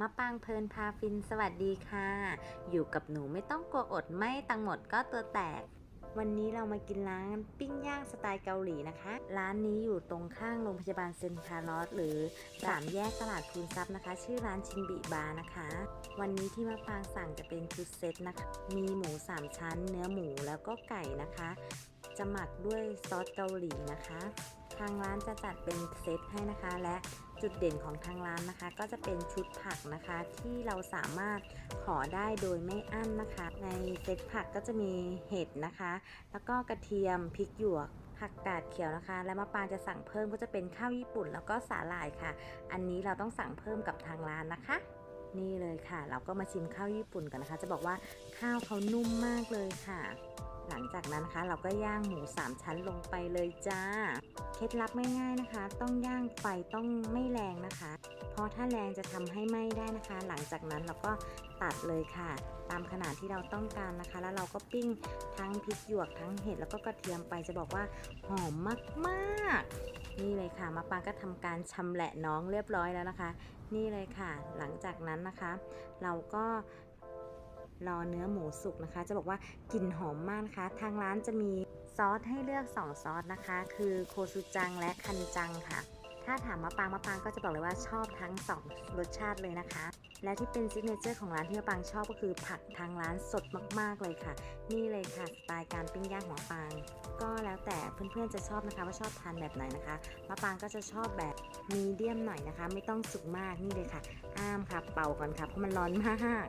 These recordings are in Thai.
มะปางเพลินพาฟินสวัสดีค่ะ อยู่กับหนูไม่ต้องกลัวอดไม่ตังหมดก็ตัวแตก วันนี้เรามากินร้านปิ้งย่างสไตล์เกาหลีนะคะ ร้านนี้อยู่ตรงข้างโรงพยาบาลเซนทาร์ลอสหรือสามแยกตลาดพูนทรัพย์นะคะ ชื่อร้านชินบิบาร์นะคะ วันนี้ที่มะปางสั่งจะเป็นชุดเซตนะคะ มีหมู 3 ชั้น เนื้อหมูแล้วก็ไก่นะคะ จะหมักด้วยซอสเกาหลีนะคะ ทางร้านจะจัดเป็นเซตให้นะคะและ จุดเด่นของทางร้านนะคะ ก็จะเป็นชุดผักนะคะที่เราสามารถขอได้โดยไม่อั้นนะคะ ในเซตผักก็จะมีเห็ดนะคะ แล้วก็กระเทียมพริกหยวกผักกาดเขียวนะคะ และมะปางจะสั่งเพิ่มก็จะเป็นข้าวญี่ปุ่น แล้วก็สาหร่ายค่ะ อันนี้เราต้องสั่งเพิ่มกับทางร้านนะคะ นี่เลยค่ะ เราก็มาชิมข้าวญี่ปุ่นกันนะคะ จะบอกว่าข้าวเขานุ่มมากเลยค่ะ หลังจากนั้นนะคะเราก็ย่างหมู 3 ชั้นลงไปเลยจ้า เคล็ดลับง่ายๆนะคะ ต้องย่างไฟต้องไม่แรงนะคะ เพราะถ้าแรงจะทำให้ไหม้ได้นะคะ หลังจากนั้นเราก็ตัดเลยค่ะ ตามขนาดที่เราต้องการนะคะ แล้วเราก็ปิ้งทั้งพริกหยวกทั้งเห็ดแล้วก็กระเทียมไปจะบอกว่าหอมมากๆ นี่เลยค่ะมาปางก็ทำการชำแหละน้องเรียบร้อยแล้วนะคะ นี่เลยค่ะ หลังจากนั้นนะคะ เราก็ รอเนื้อหมูสุกนะคะ จะบอกว่ากลิ่นหอมมากนะคะ ทางร้านจะมีซอสให้เลือก 2 ซอสนะคะ คือโคซูจังและคันจังค่ะ ถ้าถามมะปางมะปางก็จะบอกเลยว่าชอบทั้ง 2 รสชาติเลยนะคะ และที่เป็นซิกเนเจอร์ของร้านที่มะปางชอบก็คือผักทางร้านสดมากๆเลยค่ะ นี่เลยค่ะสไตล์การปิ้งย่างของปาง ก็แล้วแต่เพื่อนๆจะชอบนะคะว่าชอบทานแบบไหนนะคะมะปางก็จะชอบแบบมีเดียมหน่อยนะคะ ไม่ต้องสุกมากนี่เลยค่ะ อ้ามค่ะ เป่าก่อนค่ะเพราะมันร้อนมาก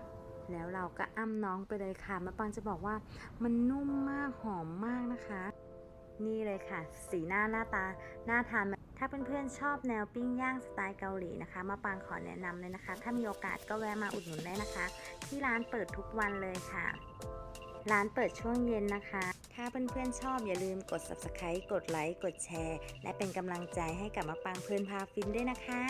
แล้วเราก็อ้ำน้องไปเลยค่ะมะปางจะบอกว่ามันนุ่มมากหอมมากนะคะ นี่เลยค่ะ สีหน้าหน้าตาน่าทานมากถ้าเพื่อนๆชอบแนวปิ้งย่างสไตล์เกาหลีนะคะมะปางขอแนะนำเลยนะคะ ถ้ามีโอกาสก็แวะมาอุดหนุนได้นะคะ ที่ร้านเปิดทุกวันเลยค่ะ ร้านเปิดช่วงเย็นนะคะ ถ้าเพื่อนๆชอบอย่าลืมกด subscribe กดไลค์กดแชร์ และเป็นกำลังใจให้กับมะปางเพลินพาฟินด้วยนะคะ